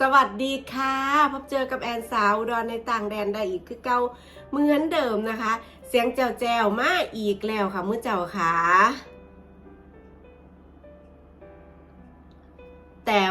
สวัสดีค่ะ พบเจอกับแอนสาวดอนในต่างแดนได้อีกคือเก่าเหมือนเดิมนะคะ เสียงแจวแจวๆมาอีกแล้วค่ะมือเจ้าค่ะ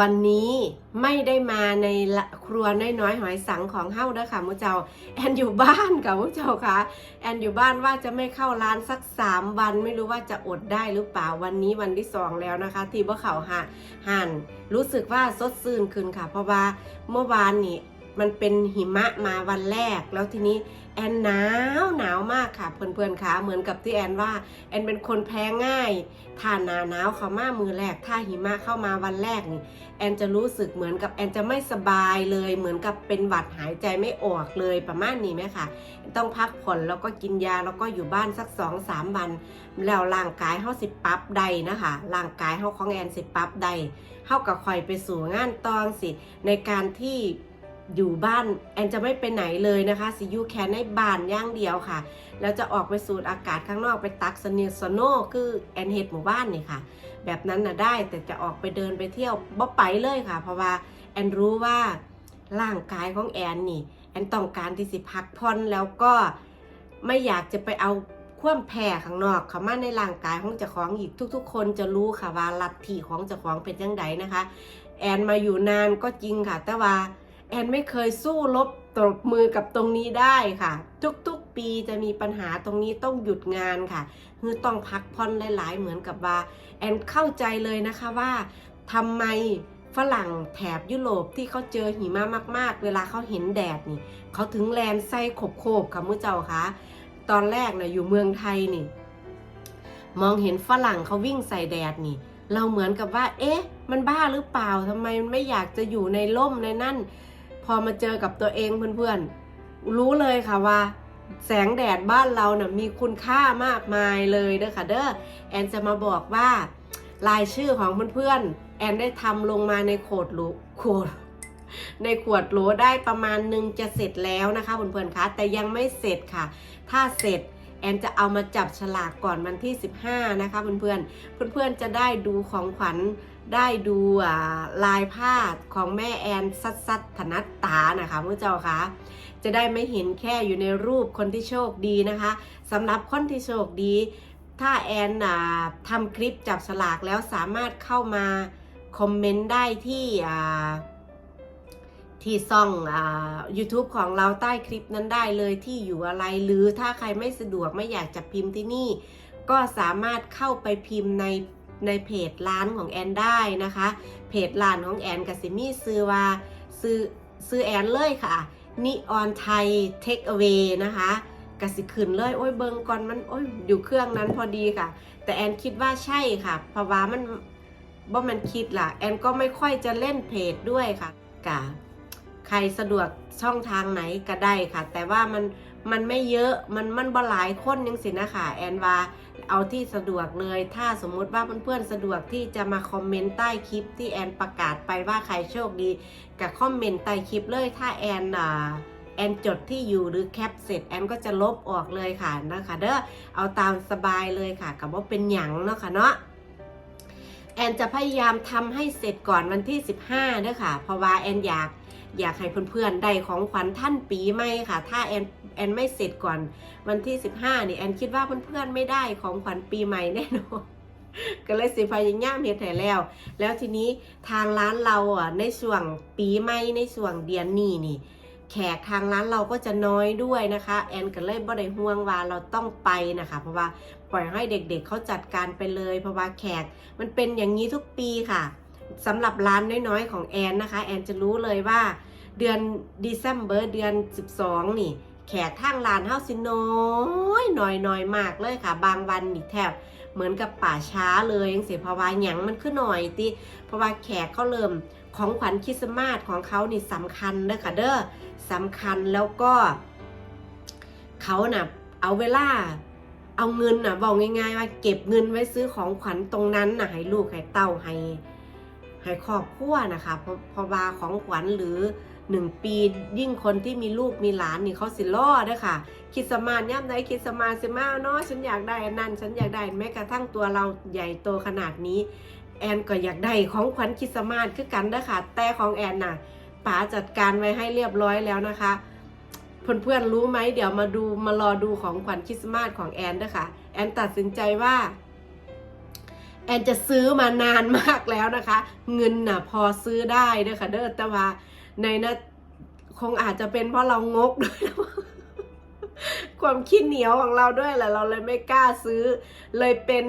วันนี้ไม่ได้มาในครัวน้อยๆหอยสังของเฮ้าเด้อค่ะมูเจ้าแอนอยู่บ้านค่ะมูเจ้าค่ะแอนอยู่บ้านว่าจะไม่เข้าร้านสักสามวันไม่รู้ว่าจะอดได้หรือเปล่าวันนี้วันที่สองแล้วนะคะ ที่บ่เขาหาหันรู้สึกว่าสดซื่นขึ้นค่ะ เพราะว่าเมื่อวานนี้ มันเป็นหิมะมาวันแรก แล้วทีนี้แอนหนาวหนาวมากค่ะเพื่อนๆค่ะเหมือนกับที่แอนว่าแอนเป็นคนแพ้ง่ายถ้าหนาหนาวเข้ามามือแรกถ้าหิมะเข้ามาวันแรกนี่แอนจะรู้สึกเหมือนกับแอนจะไม่สบายเลย เหมือนกับเป็นหวัดหายใจไม่ออกเลยประมาณนี้ไหมคะต้องพักผ่อนแล้วก็กินยาแล้วก็อยู่บ้านสักสองสามวัน แล้วร่างกายเฮาสิปรับใดนะคะร่างกายเฮาของแอนสิปรับใดเฮากับคอยไปสู่งานตองสิในการที่ อยู่บ้านแอนจะไม่ไปไหนเลยนะคะสิยูแค่ในบ้านย่างเดียวค่ะ แล้วจะออกไปสูดอากาศข้างนอกไปตักสนิทสโนคือแอนเฮดหมู่บ้านนี่ค่ะ แบบนั้นนะได้แต่จะออกไปเดินไปเที่ยวบ่ไปเลยค่ะ เพราะว่าแอนรู้ว่าร่างกายของแอนนี่ แอนต้องการที่สิพักผ่อนแล้วก็ไม่อยากจะไปเอาความแพ้ข้างนอกเข้ามาในร่างกายของเจ้าของอีกทุก ๆ คนจะรู้ค่ะว่าลัทธิของเจ้าของเป็นยังไงนะคะ แอนมาอยู่นานก็จริงค่ะ แต่ว่า แอนไม่เคยสู้รบตบมือกับตรงนี้ได้ค่ะ ทุกๆปีจะมีปัญหาตรงนี้ต้องหยุดงานค่ะคือต้องพักผ่อนหลาย ๆ เหมือนกับว่า แอนเข้าใจเลยนะคะว่าทำไมฝรั่งแถบยุโรปที่เขาเจอหิมะมาก ๆ เวลาเขาเห็นแดดนี่เขาถึงแลนไส้ขบโคบๆค่ะมุเจ้าคะตอนแรกนะอยู่เมืองไทยนี่ มองเห็นฝรั่งเขาวิ่งใส่แดดนี่ เราเหมือนกับว่า เอ๊ะ มันบ้าหรือเปล่าทำไมมันไม่อยากจะอยู่ในร่มในนั่น พอมาเจอกับตัวเองเพื่อนๆ รู้เลยค่ะว่า แสงแดดบ้านเราเนะ่ะมีคุณค่ามากมายเลยเด้อค่ะเด้อแอนจะมาบอกว่า รายชื่อของเพื่อนๆ แอนได้ทำลงมาในโขดหรูโขดในขวดโหลได้ประมาณหนึ่งจะเสร็จแล้วนะคะเพื่อนๆคะแต่ยังไม่เสร็จค่ะ ถ้าเสร็จแอนจะเอามาจับฉลากก่อนวันที่ 15 นะคะเพื่อนๆเพื่อนๆจะได้ดูของขวัญ ได้ดูลายผ้าของแม่แอนซัดซัดธนัตตานะคะเพื่อนเจ้าคะจะได้ไม่เห็นแค่อยู่ในรูปคนที่โชคดีนะคะสำหรับคนที่โชคดี ถ้าแอนอทำคลิปจับฉลากแล้วสามารถเข้ามาคอมเมนต์ได้ที่ที่ซ่องอ YouTube ของเราใต้คลิปนั้นได้เลยที่อยู่อะไรหรือถ้าใครไม่สะดวกไม่อยากจะพิมพ์ที่นี่ ก็สามารถเข้าไปพิมพ์ใน ในเพจร้านของแอนได้นะคะ เพจร้านของแอนกับซิมี่ซื้อว่าซื้อซื้อแอนเลยค่ะนิออนไทยเทคเวนะคะกสิขึ้นเลย โอ้ยเบิงก่อนมันโอ้ยอยู่เครื่องนั้นพอดีค่ะ แต่แอนคิดว่าใช่ค่ะเพราะว่ามันบ่มันคิดล่ะ แอนก็ไม่ค่อยจะเล่นเพจด้วยค่ะกะใครสะดวกช่องทางไหนก็ได้ค่ะ แต่ว่ามัน มันไม่เยอะมันมันบ่หลายคนยังสินะคะแอนว่าเอาที่สะดวกเลย ถ้าสมมุติว่าเพื่อนๆสะดวกที่จะมาคอมเมนต์ใต้คลิปที่แอนประกาศไปว่าใครโชคดีกับคอมเมนต์ใต้คลิปเลยถ้าแอนอ่าแอนจดที่อยู่หรือแคปเสร็จแอนก็จะลบออกเลยค่ะนะคะเด้อเอาตามสบายเลยค่ะกับว่าเป็นหยังเนาะค่ะเนาะแอนจะพยายามทำให้เสร็จก่อนวันที่ 15เด้อค่ะเพราะว่าแอนอยาก อยากให้เพื่อนๆได้ของขวัญท่านปีใหม่ค่ะ ถ้าแอนแอนไม่เสร็จก่อนวันที่ 15นี่แอนคิดว่าเพื่อนๆไม่ได้ของขวัญปีใหม่แน่นอนก็เลยสิพยายามเฮ็ดให้แล้ว แล้วทีนี้ทางร้านเราอะในช่วงปีใหม่ในช่วงเดือนนี้นี่ แขกทางร้านเราก็จะน้อยด้วยนะคะ แอนก็เลยบ่ได้ห่วงว่าเราต้องไปนะคะ เพราะว่าปล่อยให้เด็กๆเเขาจัดการไปเลย เพราะว่าแขกมันเป็นอย่างนี้ทุกปีค่ะสำหรับร้านน้อยๆของแอนนะคะ แอนจะรู้เลยว่า เดือน December เดือน 12 นี่ แขกทางร้านเฮาสิน้อยน้อยน้อยมากเลยค่ะ บางวันนี่แทบเหมือนกับป่าช้าเลยยังเสียเพราว่าหยังมันขึ้นหน่อยติเพราะว่าแขกเขาเริ่มของขวัญคริสต์มาสของเขานี่สำคัญเด้อค่ะเด้อสำคัญแล้วก็ เขาน่ะเอาเวลาเอาเงินน่ะบอกง่ายๆว่าเก็บเงินไว้ซื้อของขวัญตรงนั้นน่ะให้ลูกให้เต้าให้ให้ครอบครัวนะคะพราะเพราะว่าของขวัญหรือ หนึ่งปียิ่งคนที่มีลูกมีหลานนี่เขาสิล่อเด้อค่ะ คิดสมานย่ำใดคิดสมานสิมาเนาะฉันอยากได้นนั้นฉันอยากได้แม้กระทั่งตัวเราใหญ่โตขนาดนี้ แอนก็อยากได้ของขวัญคริดสต์มาสคือกันเด้อค่ะ แต่ของแอนน่ะป๋าจัดการไว้ให้เรียบร้อยแล้วนะคะเพื่อนๆรู้ไหมเดี๋ยวมาดูมารอดูของขวัญคริสต์มาสของแอนด้วยค่ะแอนตัดสินใจว่า แอนจะซื้อมานานมากแล้วนะคะ เงินน่ะพอซื้อได้ด้อค่ะเด้อแต่ว่า ในนะคงอาจจะเป็นเพราะเรางกด้วยความขี้เหนียวของเราด้วยแหละเราเลยไม่กล้าซื้อ เลยเป็น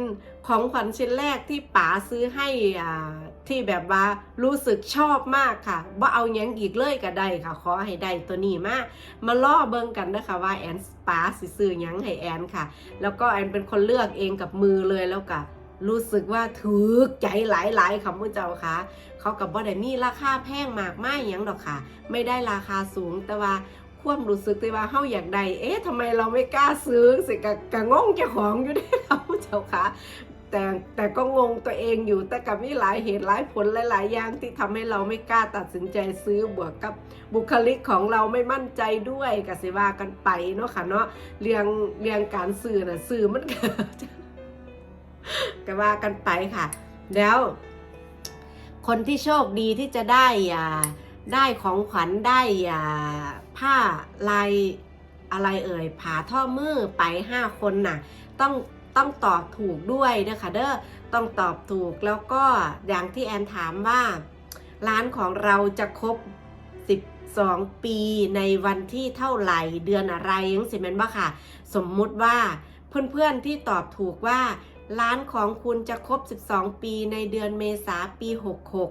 ของขวัญชิ้นแรกที่ป๋าซื้อให้อ่าที่แบบว่ารู้สึกชอบมากค่ะว่าเอายังอีกเลยก็ได้ค่ะ ขอให้ได้ตัวนี้มามาล่อเบิ่งกันนะคะว่าแอนป๋าสิซื้อยังให้แอนค่ะ แล้วก็แอนเป็นคนเลือกเองกับมือเลยแล้วก็ รู้สึกว่าถึกใจหลายๆค่ะผู้เจ้าค่ะ เขากับบ่ได้มีราคาแพงมากไม่ยังดอกค่ะ ไม่ได้ราคาสูงแต่ว่าความรู้สึกที่ว่าเฮาอยากได้เอ๊ะทำไมเราไม่กล้าซื้อสิกะกะงงเจ้าของอยู่ด้ค่ะผู้เจ้าค่ะแต่แต่ก็งงตัวเองอยู่แต่กับมีหลายเหตุหลายผลหลาย ๆ อย่างที่ทำให้เราไม่กล้าตัดสินใจซื้อบวกกับบุคลิกของเราไม่มั่นใจด้วยกสิว่ากันไปเนาะค่ะเนาะเรียงเรียงการสื่อน่ะสื่อมันก็ ก็ว่ากันไปค่ะ แล้ว คนที่โชคดีที่จะได้อ่าได้ของขวัญได้อ่าผ้าลายอะไรเอ่ยผาท่อมือไปห้าคนน่ะ ต้องต้องตอบถูกด้วยนะคะเด้อต้องตอบถูกแล้วก็อย่างที่แอนถามว่า ร้านของเราจะครบ 12 ปีในวันที่เท่าไหร่เดือนอะไรยังสิแมนบ่ค่ะ สมมุติว่าเพื่อนๆที่ตอบถูกว่า ร้านของคุณจะครบ 12 ปีในเดือนเมษาปี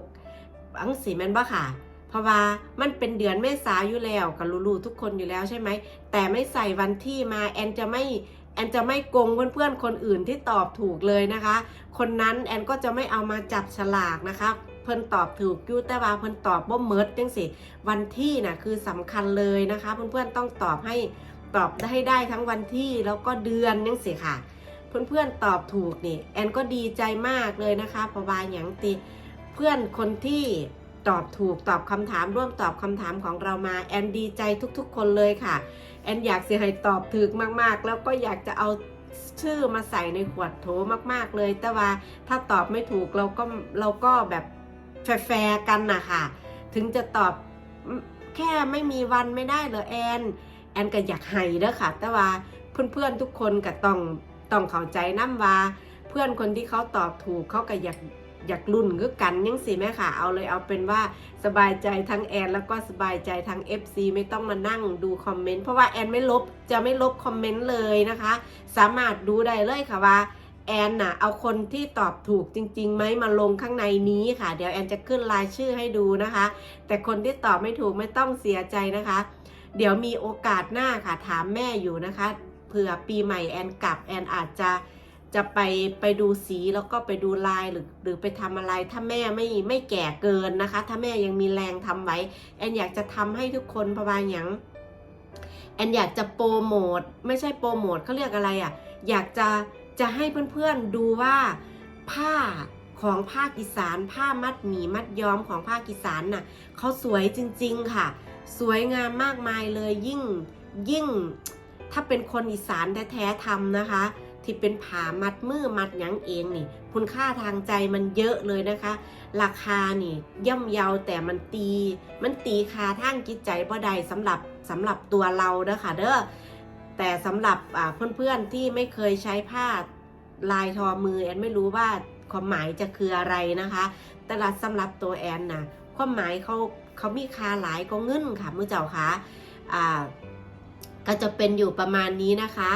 66อังสีแมนบ่ค่ะ เพราะว่ามันเป็นเดือนเมษาอยู่แล้วกับรู้ๆทุกคนอยู่แล้วใช่ไหม แต่ไม่ใส่วันที่มาแอนจะไม่แอนจะไม่โกงเพื่อนๆคนอื่นที่ตอบถูกเลยนะคะ คนนั้นแอนก็จะไม่เอามาจับฉลากนะคะเพิ่นตอบถูกยูแต่ว่าเพิ่นตอบบ่เมิดจังสิวันที่น่ะคือสำคัญเลยนะคะ เพื่อนๆต้องตอบให้ตอบได้ได้ทั้งวันที่แล้วก็เดือนจังสิค่ะ เพื่อนๆตอบถูกนี่แอนก็ดีใจมากเลยนะคะเพราะวาอย่างติเพื่อนคนที่ตอบถูกตอบคำถามร่วมตอบคำถามของเรามาแอนดีใจทุกๆ คนเลยค่ะ แอนอยากเสียให้ตอบถูกมากๆ แล้วก็อยากจะเอาชื่อมาใส่ในขวดโถมากๆเลย แต่ว่าถ้าตอบไม่ถูกเราก็เราก็แบบแฟร์กันนะคะถึงจะตอบแค่ไม่มีวันไม่ได้เหรอแอน แอนก็อยากให้เด้อค่ะ แต่ว่าเพื่อนๆทุกคนก็ต้อง ต้องเข้าใจน้ำว่า เพื่อนคนที่เขาตอบถูกเขาก็อยากอยากรุ่นคือกันยังสิแม่ค่ะ เอาเลยเอาเป็นว่าสบายใจทั้งแอนแล้วก็สบายใจทั้ง FC ไม่ต้องมานั่งดูคอมเมนต์เพราะว่าแอนไม่ลบจะไม่ลบคอมเมนต์เลยนะคะ สามารถดูได้เลยค่ะว่าแอนน่ะเอาคนที่ตอบถูกจริงๆไหมมาลงข้างในนี้ค่ะ เดี๋ยวแอนจะขึ้นรายชื่อให้ดูนะคะ แต่คนที่ตอบไม่ถูกไม่ต้องเสียใจนะคะ เดี๋ยวมีโอกาสหน้าค่ะถามแม่อยู่นะคะ เผื่อปีใหม่แอนกลับแอนอาจจะจะไปไปดูสีแล้วก็ไปดูลายหรือหรือไปทำอะไรถ้าแม่ไม่ไม่แก่เกินนะคะ ถ้าแม่ยังมีแรงทำไว้ แอนอยากจะทำให้ทุกคนประมาณอย่างแอนอยากจะโปรโมทไม่ใช่โปรโมทเขาเรียกอะไรอะ่ะ อยากจะจะให้เพื่อนๆดูว่าผ้าของภาคอีสาน ผ้ามัดหมีมัดย้อมของภาคอีสานน่ะเขาสวยจริง ๆ ค่ะ สวยงามมากมายเลยยิ่งยิ่ง ถ้าเป็นคนอีสานแท้ๆทำนะคะ ที่เป็นผามัดมือมัดยังเองนี่ คุณค่าทางใจมันเยอะเลยนะคะ ราคานี่ ย่อมเยาแต่มันตี มันตีคาทางจิตใจบ่ได้สำหรับสำหรับตัวเราเด้อค่ะเด้อแต่สำหรับเพื่อนๆที่ไม่เคยใช้ผ้าลายทอมือแอนไม่รู้ว่าความหมายจะคืออะไรนะคะ แต่ละสำหรับตัวแอนนะความหมายเขาเขามีคาหลายก็เงินค่ะมือเจ้าค่ะอ่า ก็จะเป็นอยู่ประมาณนี้นะคะ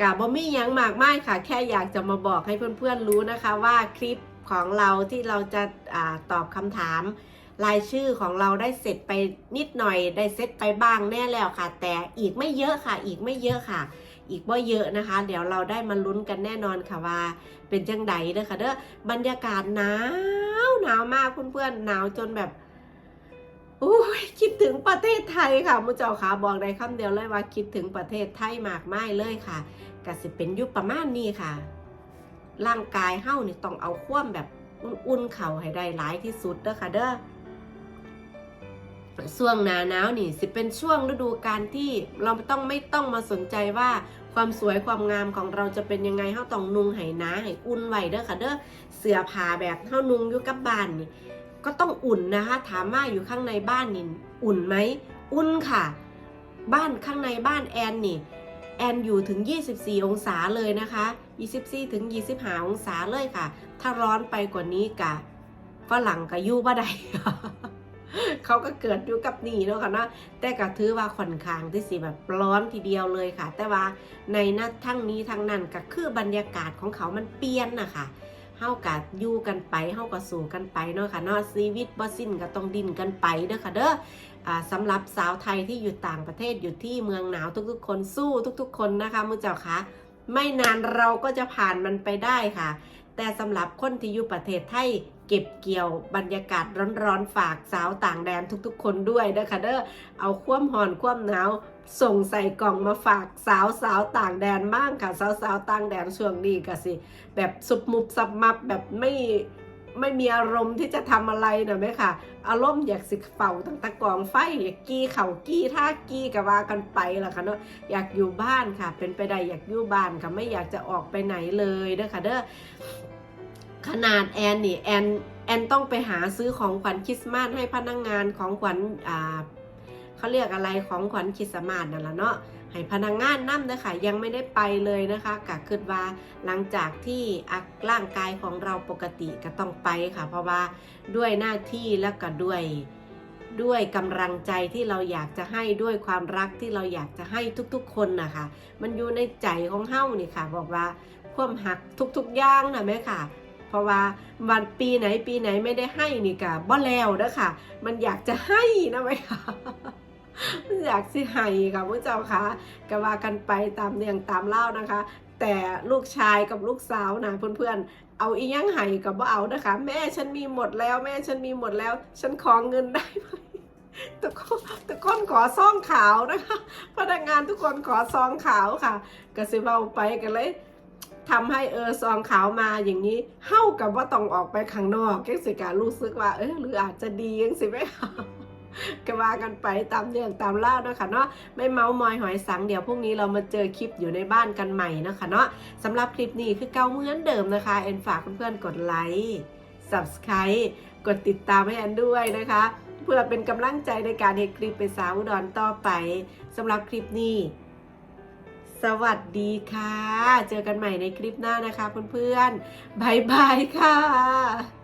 กาบอมี่ยังมากมายค่ะ แค่อยากจะมาบอกให้เพื่อนๆรู้นะคะว่าคลิปของเราที่เราจะอาตอบคำถามรายชื่อของเราได้เสร็จไปนิดหน่อยได้เสร็จไปบ้างแน่แล้วค่ะ แต่อีกไม่เยอะค่ะ อีกไม่เยอะค่ะ อีกว่าเยอะนะคะ เดี๋ยวเราได้มาลุ้นกันแน่นอนค่ะว่า เป็นจังไดเด้อค่ะเด้อบรรยากาศหนาวหนาวมากเพื่อนๆหนาวจนแบบ อุ้ยคิดถึงประเทศไทยค่ะมุเจ้าค่ะบอกได้คำเดียวเลยว่าคิดถึงประเทศไทยมากมายเลยค่ะก็สิเป็นยุคประมาณนี้ค่ะ ร่างกายเฮ้านี่ต้องเอาคว่ำแบบอุ่นๆเข่าให้ได้หลายที่สุดเด้อค่ะเด้อช่วงหนาหนาวนี่สิเป็นช่วงฤดูการที่เราต้องไม่ต้องมาสนใจว่าความสวยความงามของเราจะเป็นยังไงเฮาต้องนุ่งให้หนาให้อุ่นไว้เด้อค่ะเด้อเสื้อผ้าแบบเฮานุ่งอยู่กับบ้านนี่ ก็ต้องอุ่นนะคะ ถามว่าอยู่ข้างในบ้านนี่อุ่นไหมอุ่นค่ะ บ้านข้างในบ้านแอนนี่แอนอยู่ถึง 24 องศาเลยนะคะ 24 ถึง 25 องศาเลยค่ะ ถ้าร้อนไปกว่านี้กะฝรั่งก็อยู่บ่ได้เขาก็เกิดอยู่กับนี่เนาะค่ะเนาะแต่ก็ถือว่าค่อนข้างที่สิแบบร้อนทีเดียวเลยค่ะ แต่ว่าในนัดทั้งนี้ทั้งนั้นก็คือบรรยากาศของเขามันเปลี่ยนนะคะ เฮากัอยู่กันไปเฮาก็สู่กันไปเนาะค่ะเนาะชีวิตบ่สิ้นก็ต้องดิ้นกันไปเด้อค่ะเด้ออสำหรับสาวไทยที่อยู่ต่างประเทศอยู่ที่เมืองหนาวทุกๆ คนสู้ทุก ๆ คนนะคะมือเจ้าคะไม่นานเราก็จะผ่านมันไปได้ค่ะ แต่สำหรับคนที่อยู่ประเทศไทย เก็บเกี่ยวบรรยากาศร้อนๆฝากสาวต่างแดนทุกๆ คนด้วยนะคะเด้อเอาคว่ำหอนคว่ำหนาวส่งใส่กล่องมาฝากสาวสาวต่างแดนบ้างค่ะสาวสาวๆต่างแดนช่วงนี้ก็สิ แบบสุบมุบสับมับแบบไม่ไม่มีอารมณ์ที่จะทำอะไรนะไหมค่ะ อารมณ์อยากสิเฝ้าตั้งตะกองไฟอยากกี้เข่ากี้ท่ากี้ก็ว่ากันไปล่ะค่ะเนาะอยากอยู่บ้านค่ะ เป็นไปได้อยากอยู่บ้านค่ะไม่อยากจะออกไปไหนเลยเด้อค่ะเด้อ ขนาดแอนนี่แอนแอนต้องไปหาซื้อของขวัญคริสต์มาสให้พนักงงานของขวัญอ่าเขาเรียกอะไรของขวัญคริสต์มาสนั่นแหละเนาะให้พนักงงานนั่นะคะยังไม่ได้ไปเลยนะคะกะคิดว่าหลังจากที่อักร่างกายของเราปกติก็ต้องไปค่ะ เพราะว่าด้วยหน้าที่แล้วก็ด้วยด้วยกำลังใจที่เราอยากจะให้ด้วยความรักที่เราอยากจะให้ทุกๆ คนนะคะมันอยู่ในใจของเฮ้านี่ค่ะ บอกว่าความหักทุกๆอย่างนะแม่ค่ะ เพราะว่าวันปีไหนปีไหนไม่ได้ให้นี่กะบ่แล้วนะค่ะมันอยากจะให้นะแม่ค่ะมันอยากสิให้ค่ะพระเจ้าค่ะก็ว่ากันไปตามเรื่องตามเล่านะคะ แต่ลูกชายกับลูกสาวนะเพื่อนๆ เอาอีหยังไห้กับว่าเอานะคะ แม่ฉันมีหมดแล้ว แม่ฉันมีหมดแล้ว ฉันขอเงินได้ไหมทุกคนทุกคนขอซองขาวนะคะ พนักงานทุกคนขอซองขาวค่ะก็สิเบาไปกันเลย ทำให้เออซองขาวมาอย่างนี้เท่ากับว่าต้องออกไปข้างนอกแกสิการรู้สึกว่า เออหรืออาจจะดียังสิไหมคะก็ว่ากันไปตามเรื่องตามเล่าเนาะคะเนาะไม่เมามอยหอยสังเดี๋ยวพรุ่งนี้เรามาเจอคลิปอยู่ในบ้านกันใหม่นะคะเนาะสำหรับคลิปนี้คือเก้าเหมือนเดิมนะคะแอนฝากเพื่อนๆกดไลค์ subscribe กดติดตามให้แอนด้วยนะคะ เพื่อเป็นกำลังใจในการเห็นคลิปไปสาวอุดรต่อไปสำหรับคลิปนี้ สวัสดีค่ะ เจอกันใหม่ในคลิปหน้านะคะเพื่อนๆบายบายค่ะ